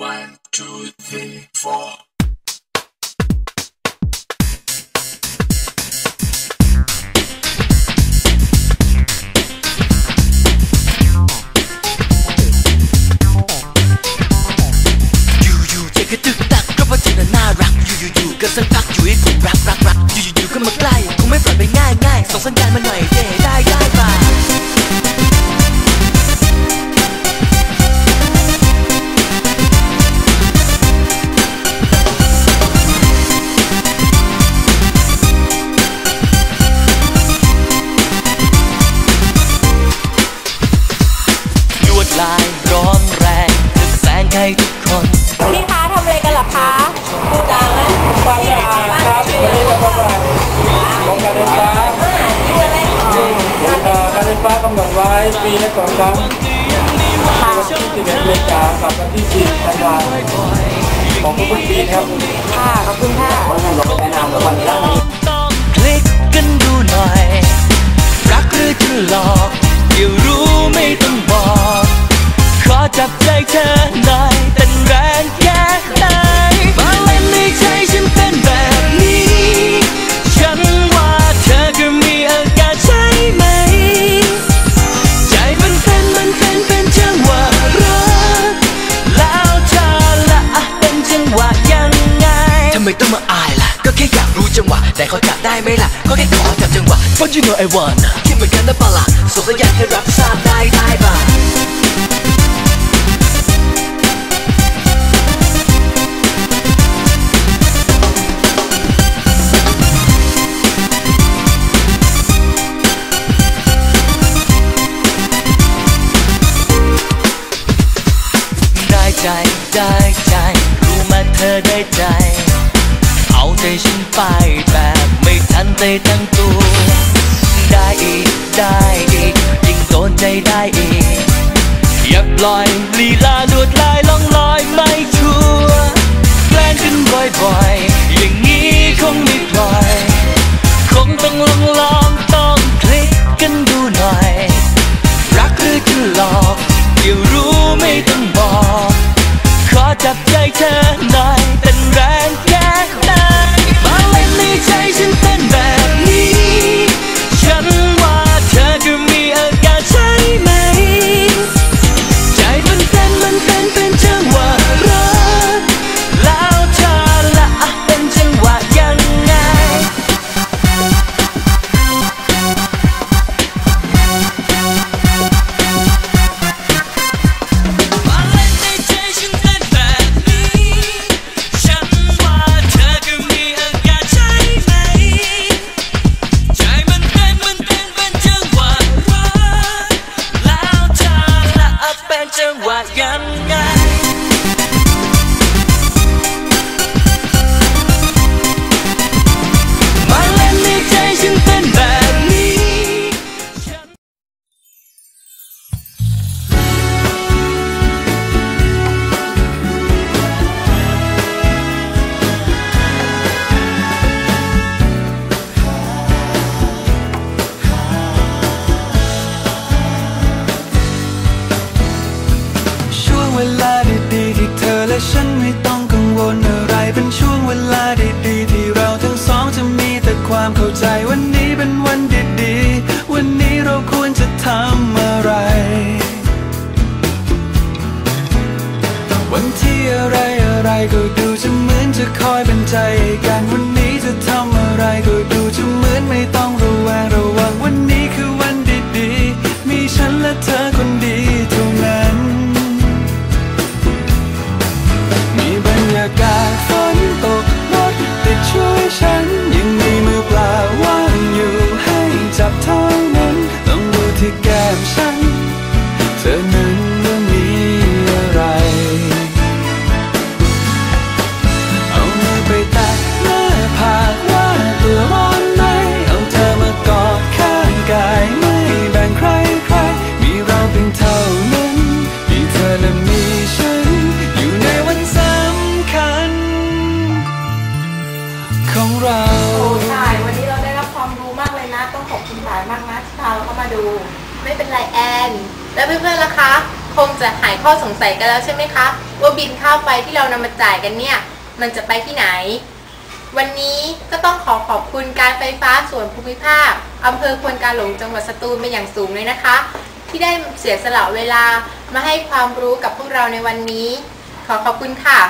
One, two, three, four. อยู่ๆใจก็ตึกตักเพราะเธอน่ะน่ารักอยู่ๆๆก็สักพักอยู่ให้ผมรักรักรักอยู่ๆๆก็มาใกล้คงไม่ปล่อยไปง่ายง่ายส่งสัญญาณมาหน่อยเด้ได้ได้ มษายนกับวันที่10ธันวาคมของทุกๆปีครับค่ะขอบคุณค่ะต้องคลิกกันดูหน่อย รักหรือจะหลอกเดี๋ยวรู้ไม่ต้องบอก ขอจับใจเธอหน่อยเต้นแรงแค่ไหนมาเล่นในใจ ไม่ต้องมาอายล่ะ ก็แค่อยากรู้จังหวะ แต่เขาจับได้ไหมล่ะ ก็แค่ขอจับจังหวะ But you know I wanna คิดเหมือนกันนะปะล่ะส่งสัญญาณให้รับทราบได้ได้ป่ะได้ใจ ได้ใจ รู้มาเธอได้ใจ เอาใจฉันไปแบบไม่ทันได้ตั้งตัว ได้อีกได้อีกยิ่งโดนใจได้อีก อย่าปล่อยลีลาลวดลายล่องลอยไม่ชัวร์แกล้งกันบ่อยๆ อย่างนี้คงไม่ปล่อย คงต้องลองลองต้องคลิกกันดูหน่อย รักหรือจะหลอกเดี๋ยวรู้ไม่ต้องบอก ขอจับใจเธอ ใจวันนี้เป็นวันดีๆ วันนี้เราควรจะทำอะไร วันที่อะไรอะไรก็ดูจะเหมือนจะคอยเป็นใจกันวันนี้จะทำอะไรก็ดูจะเหมือนไม่ต้องระแวง เราใช่วันนี้เราได้รับความรู้มากเลยนะ ต้องขอบคุณสายมากนะที่พาเราเข้ามาดู ไม่เป็นไรแอน แล้วเพื่อนๆล่ะคะพองจะหายข้อสงสัยกันแล้วใช่ไหมคะ ว่าบินค่าไฟที่เรานำมาจ่ายกันเนี่ย มันจะไปที่ไหน วันนี้ก็ต้องขอขอบคุณการไฟฟ้าส่วนภูมิภาคอำเภอควนกาหลงจังหวัดสตูลเป็นอย่างสูงเลยนะคะ ที่ได้เสียสละเวลามาให้ความรู้กับพวกเราในวันนี้ ขอขอบคุณค่ะ